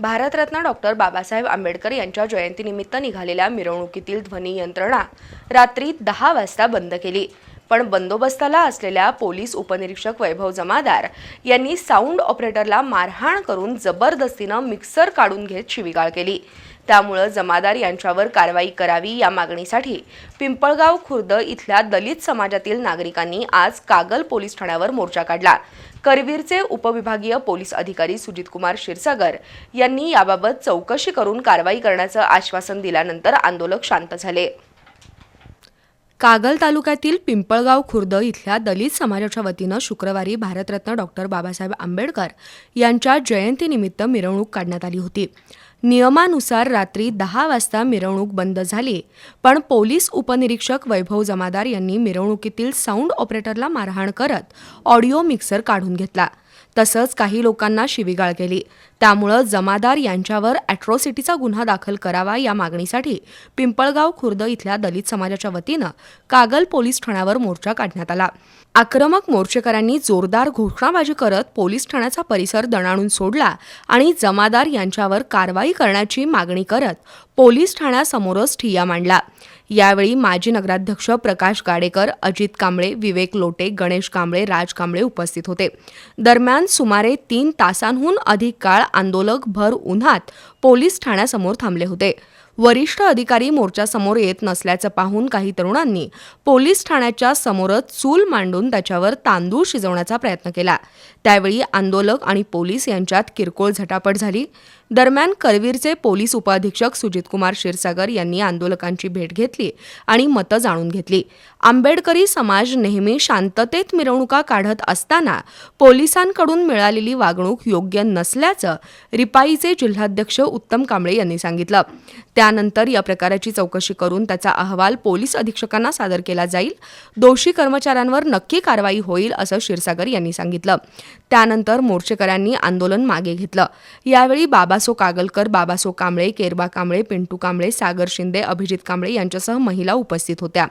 Bharat Ratna doctor Babasaheb Ambedkar यांच्या जयंतीनिमित्त निघालेल्या मिरवणुकीतील ध्वनी यंत्रणा रात्री दहा वाजता बंद केली. पण बंदोबस्ताला असलेल्या पोलीस उपनिरीक्षक वैभव जमादार यांनी साऊंड ऑपरेटरला मारहाण करून जबरदस्तीनं मिक्सर काढून घेत शिवीगाळ केली. त्यामुळं जमादार यांच्यावर कारवाई करावी या मागणीसाठी पिंपळगाव खुर्द इथल्या दलित समाजातील नागरिकांनी आज कागल पोलीस ठाण्यावर मोर्चा काढला. करवीरचे उपविभागीय पोलीस अधिकारी सुजितकुमार क्षीरसागर यांनी याबाबत चौकशी करून कारवाई करण्याचं आश्वासन दिल्यानंतर आंदोलक शांत झाले. कागल तालुक्यातील पिंपळगाव खुर्द इथल्या दलित समाजाच्या वतीनं शुक्रवारी भारतरत्न डॉक्टर बाबासाहेब आंबेडकर यांच्या जयंतीनिमित्त मिरवणूक काढण्यात आली होती. नियमानुसार रात्री दहा वाजता मिरवणूक बंद झाली पण पोलीस उपनिरीक्षक वैभव जमादार यांनी मिरवणुकीतील साऊंड ऑपरेटरला मारहाण करत ऑडिओ मिक्सर काढून घेतला. तसंच काही लोकांना शिवीगाळ केली. त्यामुळं जमादार यांच्यावर अॅट्रॉसिटीचा गुन्हा दाखल करावा या मागणीसाठी पिंपळगाव खुर्द इथल्या दलित समाजाच्या वतीनं कागल पोलीस ठाण्यावर मोर्चा काढण्यात आला. आक्रमक मोर्चेकऱ्यांनी जोरदार घोषणाबाजी करत पोलीस ठाण्याचा परिसर दणाणून सोडला आणि जमादार यांच्यावर कारवाई करण्याची मागणी करत पोलीस ठाण्यासमोरच ठिय्या मांडला. यावेळी माजी नगराध्यक्ष प्रकाश गाडेकर अजित कांबळे विवेक लोटे गणेश कांबळे राज कांबळे उपस्थित होते. दरम्यान सुमारे तीन तासांहून अधिक काळ आंदोलक भर उन्हात पोलीस ठाण्यासमोर थांबले होते. वरिष्ठ अधिकारी मोर्चासमोर येत नसल्याचं पाहून काही तरुणांनी पोलीस ठाण्याच्या समोरच चूल मांडून त्याच्यावर तांदूळ शिजवण्याचा प्रयत्न केला. त्यावेळी आंदोलक आणि पोलीस यांच्यात किरकोळ झटापट झाली. दरम्यान करवीरचे पोलीस उपअधीक्षक सुजितकुमार क्षीरसागर यांनी आंदोलकांची भेट घेतली आणि मतं जाणून घेतली. आंबेडकरी समाज नेहमी शांततेत मिरवणुका काढत असताना पोलिसांकडून मिळालेली वागणूक योग्य नसल्याचं रिपाईचे जिल्हाध्यक्ष उत्तम कांबळे यांनी सांगितलं. त्यानंतर या प्रकाराची चौकशी करून त्याचा अहवाल पोलीस अधीक्षकांना सादर केला जाईल. दोषी कर्मचाऱ्यांवर नक्की कारवाई होईल असं क्षीरसागर यांनी सांगितलं. त्यानंतर मोर्चेकऱ्यांनी आंदोलन मागे घेतलं. यावेळी बाबासो कागलकर बाबासो कांबळे केरबा कांबळे पिंटू कांबळे सागर शिंदे अभिजित कांबळे यांच्यासह महिला उपस्थित होत्या.